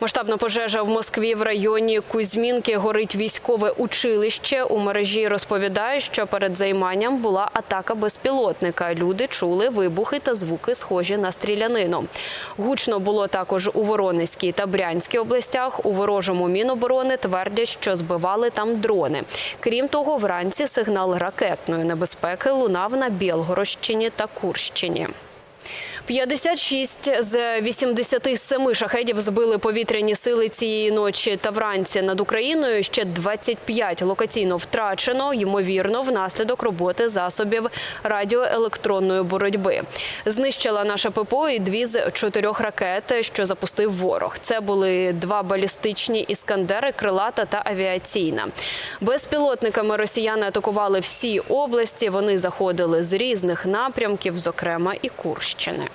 Масштабна пожежа в Москві в районі Кузьмінки горить військове училище. У мережі розповідають, що перед займанням була атака безпілотника. Люди чули вибухи та звуки, схожі на стрілянину. Гучно було також у Воронезькій та Брянській областях. У ворожому міноборони твердять, що збивали там дрони. Крім того, вранці сигнал ракетної небезпеки лунав на Білгородщині та Курщині. 56 з 87 шахедів збили повітряні сили цієї ночі та вранці над Україною. Ще 25 локаційно втрачено, ймовірно, внаслідок роботи засобів радіоелектронної боротьби. Знищила наша ППО і дві з чотирьох ракет, що запустив ворог. Це були два балістичні іскандери, крилата та авіаційна. Безпілотниками росіяни атакували всі області. Вони заходили з різних напрямків, зокрема і Курщини.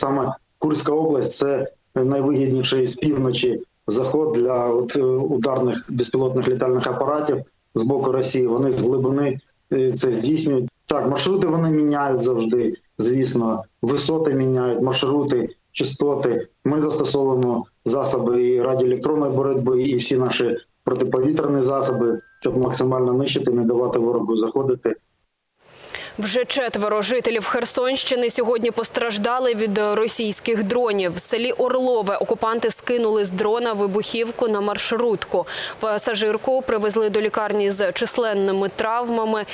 Саме Курська область це найвигідніший з півночі заход для от, е, ударних безпілотних літальних апаратів з боку Росії. Вони з глибини е, це здійснюють. Так, маршрути вони міняють завжди. Звісно, висоти міняють, маршрути, частоти. Ми застосовуємо засоби і радіоелектронної боротьби, і всі наші протиповітряні засоби, щоб максимально нищити, не давати ворогу заходити. Вже четверо жителів Херсонщини сьогодні постраждали від російських дронів. В селі Орлове окупанти скинули з дрона вибухівку на маршрутку. Пасажирку привезли до лікарні з численними травмами.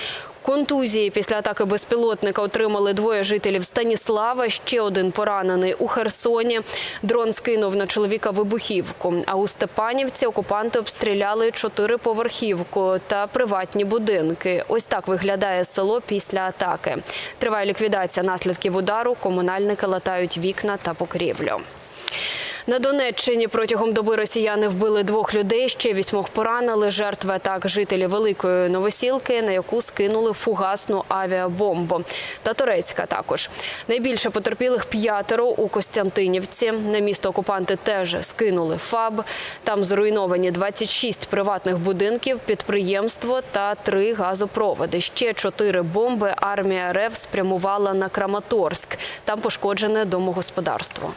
Контузії після атаки безпілотника отримали двоє жителів Станіслава. Ще один поранений у Херсоні. Дрон скинув на чоловіка вибухівку. А у Степанівці окупанти обстріляли чотириповерхівку та приватні будинки. Ось так виглядає село після атаки. Триває ліквідація наслідків удару. Комунальники латають вікна та покрівлю. На Донеччині протягом доби росіяни вбили двох людей, ще вісьмох поранили. Жертви атак жителі Великої Новосілки, на яку скинули фугасну авіабомбу. Та Турецька також. Найбільше потерпілих п'ятеро у Костянтинівці. На місто окупанти теж скинули ФАБ. Там зруйновані 26 приватних будинків, підприємство та три газопроводи. Ще чотири бомби армія РФ спрямувала на Краматорськ. Там пошкоджене домогосподарство.